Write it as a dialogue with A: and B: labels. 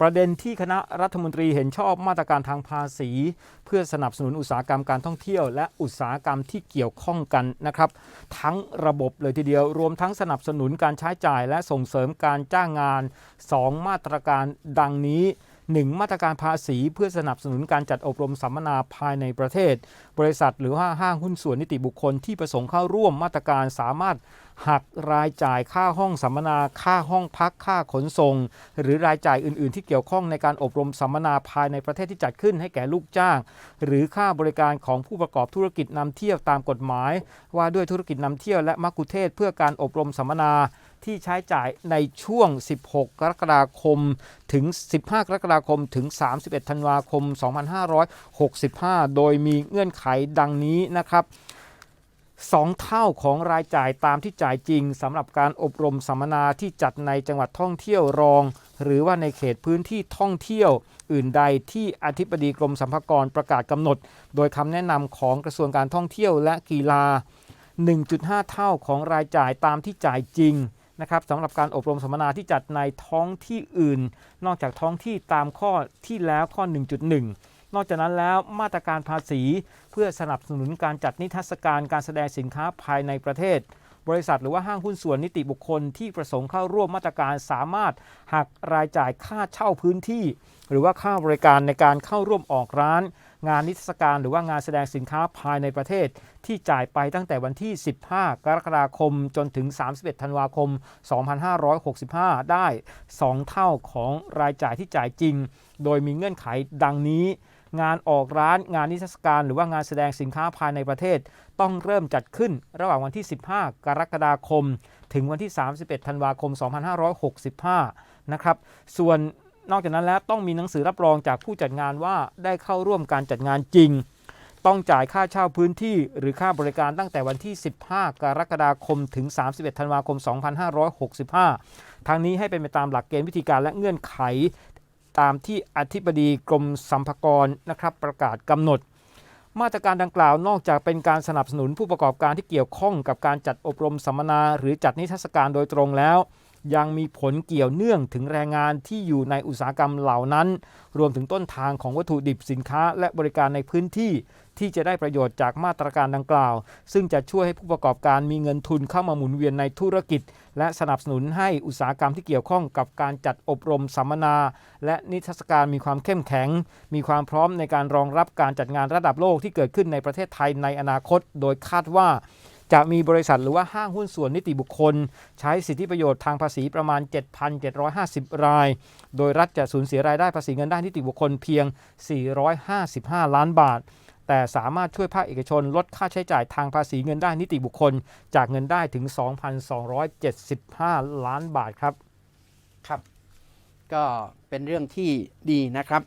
A: ประเด็นที่คณะรัฐมนตรีเห็นชอบมาตรการทางภาษี เพื่อสนับสนุนอุตสาหกรรมการท่องเที่ยว และอุตสาหกรรมที่เกี่ยวข้องกันนะครับ ทั้งระบบเลยทีเดียว รวมทั้งสนับสนุนการใช้จ่ายและส่งเสริมการจ้างงาน 2 มาตรการดังนี้ 1. มาตรการภาษีเพื่อสนับสนุนการจัดอบรมสัมมนาภายในประเทศ บริษัทหรือว่าห้างหุ้นส่วนนิติบุคคลที่ประสงค์เข้าร่วมมาตรการสามารถ หักรายจ่ายค่าห้องสัมมนา ค่าห้องพัก ค่าขนส่ง หรือรายจ่ายอื่น ๆ ที่เกี่ยวข้องในการอบรมสัมมนาภายในประเทศที่จัดขึ้นให้แก่ลูกจ้าง หรือค่าบริการของผู้ประกอบธุรกิจนำเที่ยวตามกฎหมาย ว่าด้วยธุรกิจนำเที่ยวและมักคุเทศเพื่อการอบรมสัมมนาที่ใช้จ่ายในช่วง 16 กรกฎาคม ถึง 15 กรกฎาคม ถึง 31 ธันวาคม 2565 โดยมีเงื่อนไขดังนี้นะครับ สองเท่าของรายจ่ายตามที่จ่ายจริงสำหรับการอบรมสัมมนาที่จัดในจังหวัดท่องเที่ยวรอง หรือว่าในเขตพื้นที่ท่องเที่ยว อื่นใดที่อธิบดีกรมสรรพากรประกาศกำหนด โดยคำแนะนำของกระทรวงการท่องเที่ยวและกีฬา 1.5 เท่าของรายจ่ายตามที่จ่ายจริงนะครับสำหรับการอบรมสัมมนาที่จัดในท้องที่อื่น นอกจากท้องที่ตามข้อที่แล้วข้อ 1.1 นอกจากนั้นแล้วมาตรการภาษี เพื่อสนับสนุนการจัดนิทรรศการการแสดงสินค้าภายในประเทศ บริษัทหรือว่าห้างหุ้นส่วนนิติบุคคลที่ประสงค์เข้าร่วมมาตรการสามารถหักรายจ่ายค่าเช่าพื้นที่ หรือว่าค่าบริการในการเข้าร่วมออกร้าน งานนิทรรศการหรือว่างานแสดงสินค้าภายในประเทศ ที่จ่ายไปตั้งแต่วันที่ 15 กรกฎาคมจนถึง 31 ธันวาคม 2565 ได้ 2 เท่าของรายจ่ายที่จ่ายจริง โดยมีเงื่อนไขดังนี้ งานออกร้านงานนิทรรศการ หรือว่างานแสดงสินค้าภายในประเทศ ต้องเริ่มจัดขึ้นระหว่างวันที่ 15 กรกฎาคม ถึงวันที่ 31 ธันวาคม 2565 นะครับส่วนนอกจากนั้นแล้วต้องมีหนังสือรับรองจากผู้จัดงานว่าได้เข้าร่วมการจัดงานจริง ต้องจ่ายค่าเช่าพื้นที่หรือค่าบริการตั้งแต่วันที่ 15 กรกฎาคม ถึง 31 ธันวาคม 2565 ทางนี้ให้เป็นไปตามหลักเกณฑ์วิธีการและเงื่อนไข ตามที่อธิบดีกรมสัมภากรนะครับประกาศกำหนด มาตรการดังกล่าวนอกจากเป็นการสนับสนุนผู้ประกอบการที่เกี่ยวข้องกับการจัดอบรมสัมมนา หรือจัดนิทรรศการโดยตรงแล้ว ยังมีผลเกี่ยวเนื่องถึงแรงงานที่อยู่ในอุตสาหกรรมเหล่านั้น รวมถึงต้นทางของวัตถุดิบสินค้า และบริการในพื้นที่ที่จะได้ประโยชน์จากมาตรการดังกล่าว ซึ่งจะช่วยให้ผู้ประกอบการมีเงินทุนเข้ามาหมุนเวียนในธุรกิจ และสนับสนุนให้อุตสาหกรรมที่เกี่ยวข้องกับการจัดอบรมสัมมนา และนิทรรศการมีความเข้มแข็ง มีความพร้อมในการรองรับการจัดงานระดับโลกที่เกิดขึ้นในประเทศไทยในอนาคต โดยคาดว่าจะมีบริษัทหรือว่าห้างหุ้นส่วนนิติบุคคล ใช้สิทธิประโยชน์ทางภาษีประมาณ 7,750 ราย โดยรัฐจะสูญเสียรายได้ภาษีเงินได้นิติบุคคลเพียง 455 ล้านบาท แต่สามารถช่วยภาคเอกชนลดค่าใช้จ่ายทางภาษีเงินได้นิติบุคคล จากเงินได้ถึง 2,275 ล้านบาทครับ
B: ครับ ก็เป็นเรื่องที่ดีนะครับ